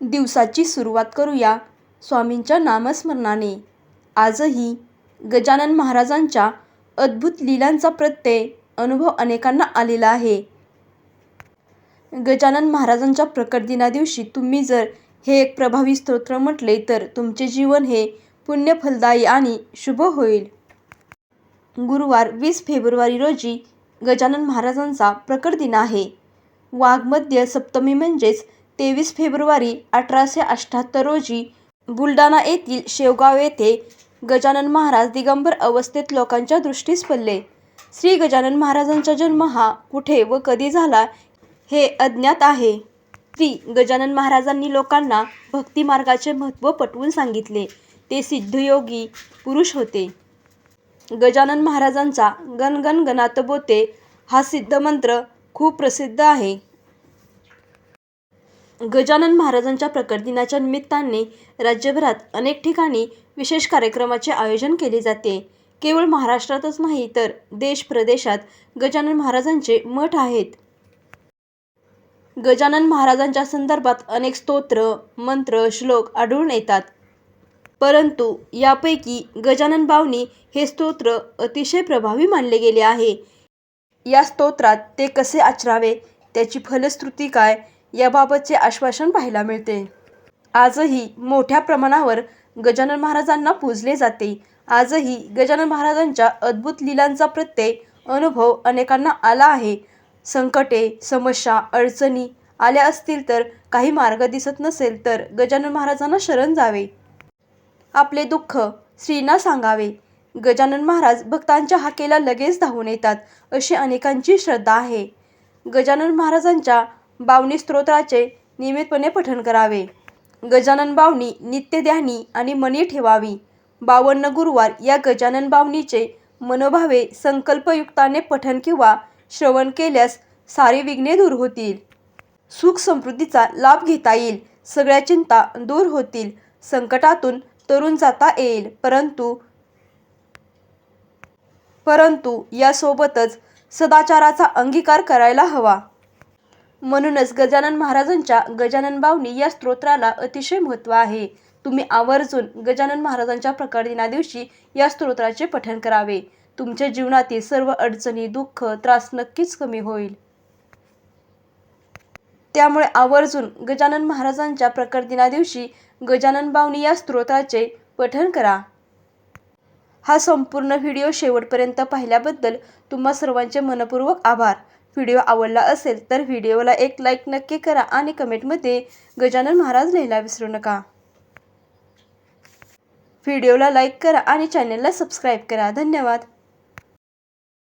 दिवसाची सुरुवात करूया स्वामींच्या नामस्मरणाने. आजही गजानन महाराजांच्या अद्भुत लीलांचा प्रत्यय अनुभव अनेकांना आलेला आहे. गजानन महाराजांच्या प्रकट दिनादिवशी तुम्ही जर हे एक प्रभावी स्तोत्र म्हटले तर तुमचे जीवन हे पुण्यफलदायी आणि शुभ होईल. गुरुवार वीस फेब्रुवारी रोजी गजानन महाराजांचा प्रकट दिन आहे. वाघमध्य सप्तमी म्हणजेच तेवीस फेब्रुवारी अठराशे अठ्ठ्याहत्तर रोजी बुलडाणा येथील शेवगाव येथे गजानन महाराज दिगंबर अवस्थेत लोकांच्या दृष्टीस पडले. श्री गजानन महाराजांचा जन्म हा कुठे व कधी झाला हे अज्ञात आहे. श्री गजानन महाराजांनी लोकांना भक्तिमार्गाचे महत्त्व पटवून सांगितले. ते सिद्धयोगी पुरुष होते. गजानन महाराजांचा गणगण गणात बोते हा सिद्धमंत्र खूप प्रसिद्ध आहे. गजानन महाराजांच्या प्रकटदिनाच्या निमित्ताने राज्यभरात अनेक ठिकाणी विशेष कार्यक्रमाचे आयोजन केले जाते. केवळ महाराष्ट्रातच नाही तर देश प्रदेशात गजानन महाराजांचे मठ आहेत. गजानन महाराजांच्या संदर्भात अनेक स्तोत्र मंत्र श्लोक आढळून येतात. परंतु यापैकी गजानन बावनी हे स्तोत्र अतिशय प्रभावी मानले गेले आहे. या स्तोत्रात ते कसे आचरावे त्याची फलश्रुती काय याबाबतचे आश्वासन पाहायला मिळते. आजही मोठ्या प्रमाणावर गजानन महाराजांना पूजले जाते. आजही गजानन महाराजांच्या अद्भुत लीलांचा प्रत्यय अनुभव अनेकांना आला आहे. संकटे समस्या अडचणी आल्या असतील तर काही मार्ग दिसत नसेल तर गजानन महाराजांना शरण जावे. आपले दुःख श्रींना सांगावे. गजानन महाराज भक्तांच्या हाकेला लगेच धावून येतात अशी अनेकांची श्रद्धा आहे. गजानन महाराजांच्या बावनी स्तोत्राचे नियमितपणे पठण करावे. गजानन बावनी नित्यध्यानी आणि मनी ठेवावी. बावन्न गुरुवार या गजानन बावनीचे मनोभावे संकल्पयुक्ताने पठण किंवा श्रवण केल्यास सारी विघ्ने दूर होतील. सुख समृद्धीचा लाभ घेता येईल. सगळ्या चिंता दूर होतील. संकटातून तरुण जाता येईल. परंतु परंतु यासोबतच सदाचाराचा अंगीकार करायला हवा. म्हणूनच गजानन महाराजांच्या गजानन बावनी या स्तोत्राला अतिशय महत्त्व आहे. तुम्ही आवर्जून गजानन महाराजांच्या प्रकट दिनादिवशी या स्तोत्राचे पठण करावे. तुमच्या जीवनातील सर्व अडचणी दुःख त्रास नक्कीच कमी होईल. त्यामुळे आवर्जून गजानन महाराजांच्या प्रकट दिनादिवशी गजानन बावनी या स्तोत्राचे पठण करा. हा संपूर्ण व्हिडिओ शेवटपर्यंत पाहिल्याबद्दल तुम्हा सर्वांचे मनपूर्वक आभार. व्हिडिओ आवडला असेल तर व्हिडिओला एक लाईक नक्की करा आणि कमेंटमध्ये गजानन महाराज लिहायला विसरू नका. व्हिडिओला लाईक करा आणि चॅनलला सबस्क्राईब करा. धन्यवाद.